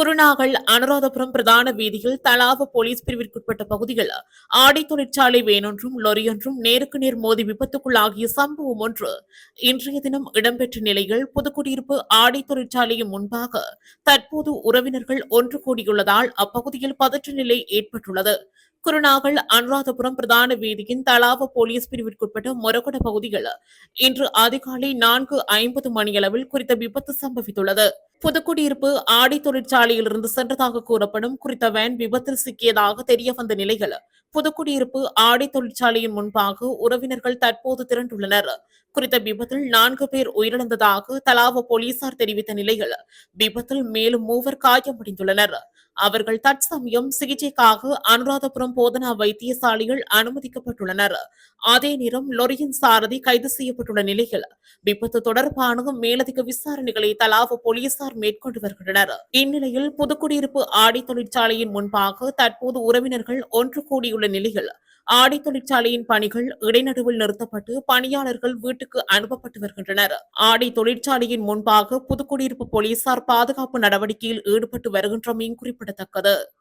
குருநாகல் அனுராதபுரம் பிரதான வீதியில் தலாவ போலீஸ் பிரிவிற்குட்பட்ட பகுதியில் ஆடை தொழிற்சாலை வேனொன்றும் லொரியொன்றும் நேருக்கு நேர் மோதி விபத்துக்குள்ளாகிய சம்பவம் ஒன்று. இன்றைய தினம் இடம்பெற்ற நிலையில் புதுக்குடியிருப்பு ஆடை தொழிற்சாலையின் முன்பாக தற்போது உறவினர்கள் ஒன்று கூடியுள்ளதால் அப்பகுதியில் பதற்ற நிலை ஏற்பட்டுள்ளது. குருநாகல் அனுராதபுரம் பிரதான வீதியின் தலாவ போலீஸ் பிரிவிற்குட்பட்ட மொரகொட பகுதியில் இன்று அதிகாலை நான்கு ஐம்பது மணியளவில் குறித்த விபத்து சம்பவித்துள்ளது. புதுக்குடியிருப்பு ஆடை தொழிற்சாலையிலிருந்து சென்றதாக கூறப்படும் குறித்த வேன் விபத்தில் சிக்கியதாக தெரிய வந்த நிலையில் புதுக்குடியிருப்பு ஆடை தொழிற்சாலையின் முன்பாக உறவினர்கள் தற்போது திரண்டுள்ளனர். குறித்த விபத்தில் நான்கு பேர் உயிரிழந்ததாக தலாவ போலீசார் தெரிவித்த நிலையில் விபத்தில் மேலும் மூவர் காயமடைந்துள்ளனர். அவர்கள் தற்சமயம் சிகிச்சைக்காக அனுராதபுரம் போதனா வைத்தியசாலையில் அனுமதிக்கப்பட்டுள்ளனர். அதே நேரம் லொரியின் சாரதி கைது செய்யப்பட்டுள்ள நிலையில் விபத்து தொடர்பான மேலதிக விசாரணைகளை தலாவ போலீசார் மேற்கொண்டு வருகின்றனர். இந்நிலையில் புதுக்குடியிருப்பு ஆடை தொழிற்சாலையின் முன்பாக தற்போது உறவினர்கள் ஒன்று கூடியுள்ள நிலையில் ஆடை தொழிற்சாலையின் பணிகள் இடைநடுவில் நிறுத்தப்பட்டு பணியாளர்கள் வீட்டுக்கு அனுப்பப்பட்டு வருகின்றனர். ஆடை தொழிற்சாலையின் முன்பாக புதுக்குடியிருப்பு போலீசார் பாதுகாப்பு நடவடிக்கையில் ஈடுபட்டு வருகின்றமையும் குறிப்பிடத்தக்கது.